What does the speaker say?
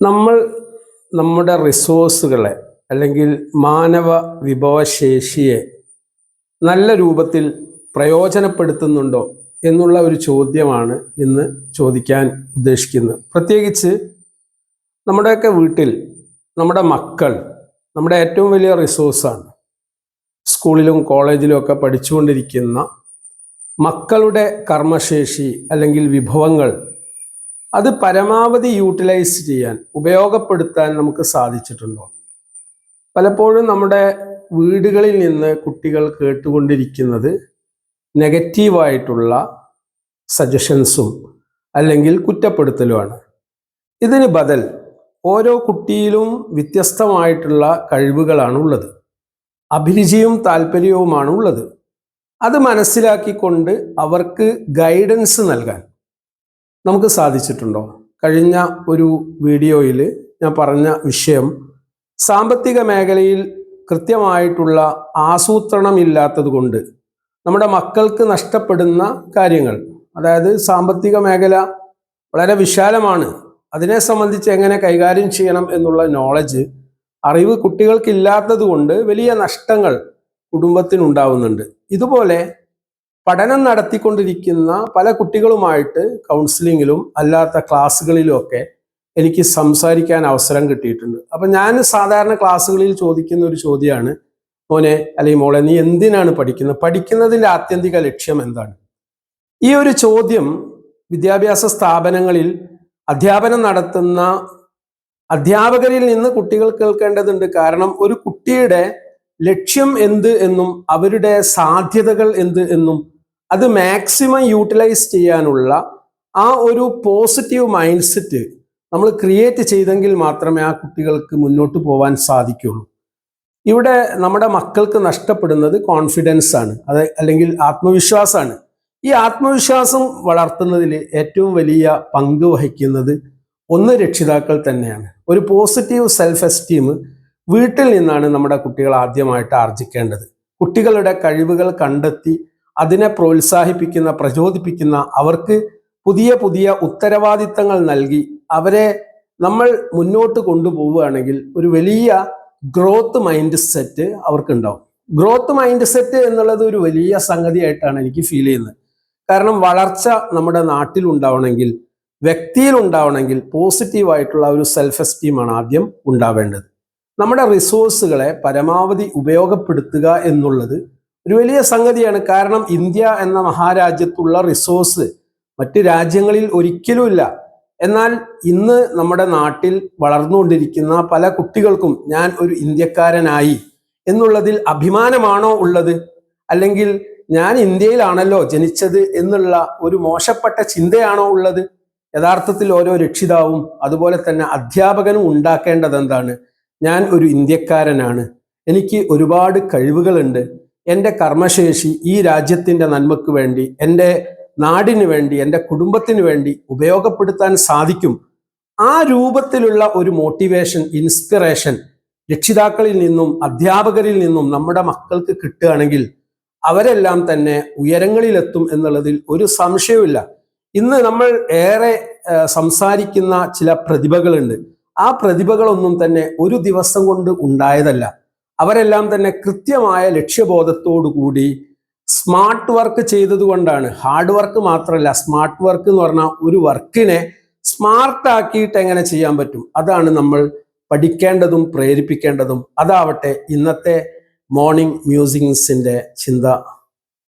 നമ്മൾ നമ്മുടെ റിസോഴ്സുകളെ അല്ലെങ്കിൽ മാനവ വിഭവശേഷിയെ നല്ല രൂപത്തിൽ പ്രയോജനപ്പെടുത്തുന്നുണ്ടോ എന്നുള്ള ഒരു ചോദ്യമാണ് ഇന്ന് ചോദിക്കാൻ ഉദ്ദേശിക്കുന്നത്. പ്രത്യേകിച്ച് നമ്മുടെയൊക്കെ വീട്ടിൽ നമ്മുടെ മക്കൾ നമ്മുടെ ഏറ്റവും വലിയ റിസോഴ്സാണ് സ്കൂളിലും കോളേജിലും ഒക്കെ പഠിച്ചുകൊണ്ടിരിക്കുന്ന മക്കളുടെ കർമ്മശേഷി അല്ലെങ്കിൽ വിഭവങ്ങൾ അത് പരമാവധി യൂട്ടിലൈസ് ചെയ്യാൻ ഉപയോഗപ്പെടുത്താൻ നമുക്ക് സാധിച്ചിട്ടുണ്ടോ? പലപ്പോഴും നമ്മുടെ വീടുകളിൽ നിന്ന് കുട്ടികൾ കേട്ടുകൊണ്ടിരിക്കുന്നത് നെഗറ്റീവായിട്ടുള്ള സജഷൻസും അല്ലെങ്കിൽ കുറ്റപ്പെടുത്തലുമാണ്. ഇതിന് ബദൽ ഓരോ കുട്ടിയിലും വ്യത്യസ്തമായിട്ടുള്ള കഴിവുകളാണ് ഉള്ളത് അഭിരുചിയും താല്പര്യവുമാണ് ഉള്ളത് അത് മനസ്സിലാക്കിക്കൊണ്ട് അവർക്ക് ഗൈഡൻസ് നൽകാൻ നമുക്ക് സാധിച്ചിട്ടുണ്ടോ? കഴിഞ്ഞ ഒരു വീഡിയോയിൽ ഞാൻ പറഞ്ഞ വിഷയം സാമ്പത്തിക മേഖലയിൽ കൃത്യമായിട്ടുള്ള ആസൂത്രണം ഇല്ലാത്തത് കൊണ്ട് നമ്മുടെ മക്കൾക്ക് നഷ്ടപ്പെടുന്ന കാര്യങ്ങൾ അതായത് സാമ്പത്തിക മേഖല വളരെ വിശാലമാണ് അതിനെ സംബന്ധിച്ച് എങ്ങനെ കൈകാര്യം ചെയ്യണം എന്നുള്ള നോളജ് അറിവ് കുട്ടികൾക്കില്ലാത്തത് കൊണ്ട് വലിയ നഷ്ടങ്ങൾ കുടുംബത്തിനുണ്ടാവുന്നുണ്ട്. ഇതുപോലെ പഠനം നടത്തിക്കൊണ്ടിരിക്കുന്ന പല കുട്ടികളുമായിട്ട് കൗൺസിലിങ്ങിലും അല്ലാത്ത ക്ലാസ്സുകളിലും ഒക്കെ എനിക്ക് സംസാരിക്കാൻ അവസരം കിട്ടിയിട്ടുണ്ട്. അപ്പം ഞാൻ സാധാരണ ക്ലാസ്സുകളിൽ ചോദിക്കുന്ന ഒരു ചോദ്യമാണ് മോനെ അല്ലെങ്കിൽ മോളെ നീ എന്തിനാണ് പഠിക്കുന്നത്? പഠിക്കുന്നതിന്റെ ആത്യന്തിക ലക്ഷ്യം എന്താണ്? ഈ ഒരു ചോദ്യം വിദ്യാഭ്യാസ സ്ഥാപനങ്ങളിൽ അധ്യാപനം നടത്തുന്ന അധ്യാപകരിൽ നിന്ന് കുട്ടികൾ കേൾക്കേണ്ടതുണ്ട്. കാരണം ഒരു കുട്ടിയുടെ ലക്ഷ്യം എന്ത് എന്നും അവരുടെ സാധ്യതകൾ എന്ത് എന്നും അത് മാക്സിമം യൂട്ടിലൈസ് ചെയ്യാനുള്ള ആ ഒരു പോസിറ്റീവ് മൈൻഡ് സെറ്റ് നമ്മൾ ക്രിയേറ്റ് ചെയ്തെങ്കിൽ മാത്രമേ ആ കുട്ടികൾക്ക് മുന്നോട്ട് പോകാൻ സാധിക്കുള്ളൂ. ഇവിടെ നമ്മുടെ മക്കൾക്ക് നഷ്ടപ്പെടുന്നത് കോൺഫിഡൻസ് ആണ്. അത് അല്ലെങ്കിൽ ആത്മവിശ്വാസമാണ്. ഈ ആത്മവിശ്വാസം വളർത്തുന്നതിൽ ഏറ്റവും വലിയ പങ്ക് വഹിക്കുന്നത് ഒന്ന് രക്ഷിതാക്കൾ തന്നെയാണ്. ഒരു പോസിറ്റീവ് സെൽഫ് എസ്റ്റീം വീട്ടിൽ നിന്നാണ് നമ്മുടെ കുട്ടികൾ ആദ്യമായിട്ട് ആർജിക്കേണ്ടത് കുട്ടികളുടെ കഴിവുകൾ കണ്ടെത്തി അതിനെ പ്രോത്സാഹിപ്പിക്കുന്ന പ്രചോദിപ്പിക്കുന്ന അവർക്ക് പുതിയ പുതിയ ഉത്തരവാദിത്തങ്ങൾ നൽകി അവരെ നമ്മൾ മുന്നോട്ട് കൊണ്ടുപോവുകയാണെങ്കിൽ ഒരു വലിയ ഗ്രോത്ത് മൈൻഡ് സെറ്റ് അവർക്കുണ്ടാവും. ഗ്രോത്ത് മൈൻഡ് സെറ്റ് എന്നുള്ളത് ഒരു വലിയ സംഗതിയായിട്ടാണ് എനിക്ക് ഫീൽ ചെയ്യുന്നത്. കാരണം വളർച്ച നമ്മുടെ നാട്ടിൽ ഉണ്ടാവണമെങ്കിൽ വ്യക്തിയിൽ ഉണ്ടാവണമെങ്കിൽ പോസിറ്റീവായിട്ടുള്ള ഒരു സെൽഫ് എസ്റ്റീമാണ് ആദ്യം ഉണ്ടാവേണ്ടത്. നമ്മുടെ റിസോഴ്സുകളെ പരമാവധി ഉപയോഗപ്പെടുത്തുക എന്നുള്ളത് ഒരു വലിയ സംഗതിയാണ്. കാരണം ഇന്ത്യ എന്ന മഹാരാജ്യത്തുള്ള റിസോഴ്സ് മറ്റ് രാജ്യങ്ങളിൽ ഒരിക്കലുമില്ല എന്നാൽ ഇന്ന് നമ്മുടെ നാട്ടിൽ വളർന്നുകൊണ്ടിരിക്കുന്ന പല കുട്ടികൾക്കും ഞാൻ ഒരു ഇന്ത്യക്കാരനായി എന്നുള്ളതിൽ അഭിമാനമാണോ ഉള്ളത്? അല്ലെങ്കിൽ ഞാൻ ഇന്ത്യയിലാണല്ലോ ജനിച്ചത് എന്നുള്ള ഒരു മോശപ്പെട്ട ചിന്തയാണോ ഉള്ളത്? യഥാർത്ഥത്തിൽ ഓരോ രക്ഷിതാവും അതുപോലെ തന്നെ അധ്യാപകനും ഉണ്ടാക്കേണ്ടത് എന്താണ്? ഞാൻ ഒരു ഇന്ത്യക്കാരനാണ്. എനിക്ക് ഒരുപാട് കഴിവുകളുണ്ട്. എന്റെ കർമ്മശേഷി ഈ രാജ്യത്തിന്റെ നന്മയ്ക്ക് വേണ്ടി എന്റെ നാടിന് വേണ്ടി എന്റെ കുടുംബത്തിന് വേണ്ടി ഉപയോഗപ്പെടുത്താൻ സാധിക്കും. ആ രൂപത്തിലുള്ള ഒരു മോട്ടിവേഷൻ ഇൻസ്പിറേഷൻ രക്ഷിതാക്കളിൽ നിന്നും അധ്യാപകരിൽ നിന്നും നമ്മുടെ മക്കൾക്ക് കിട്ടുകയാണെങ്കിൽ അവരെല്ലാം തന്നെ ഉയരങ്ങളിലെത്തും എന്നുള്ളതിൽ ഒരു സംശയവുമില്ല. ഇന്ന് നമ്മൾ ഏറെ സംസാരിക്കുന്ന ചില പ്രതിഭകളുണ്ട്. ആ പ്രതിഭകളൊന്നും തന്നെ ഒരു ദിവസം കൊണ്ട് ഉണ്ടായതല്ല. അവരെല്ലാം തന്നെ കൃത്യമായ ലക്ഷ്യബോധത്തോടു കൂടി സ്മാർട്ട് വർക്ക് ചെയ്തതുകൊണ്ടാണ് ഹാർഡ് വർക്ക് മാത്രമല്ല സ്മാർട്ട് വർക്ക് എന്ന് പറഞ്ഞാൽ ഒരു വർക്കിനെ സ്മാർട്ട് ആക്കിയിട്ട് എങ്ങനെ ചെയ്യാൻ പറ്റും? അതാണ് നമ്മൾ പഠിക്കേണ്ടതും പ്രേരിപ്പിക്കേണ്ടതും. അതാവട്ടെ ഇന്നത്തെ മോർണിംഗ് മ്യൂസിങ്സിന്റെ ചിന്ത.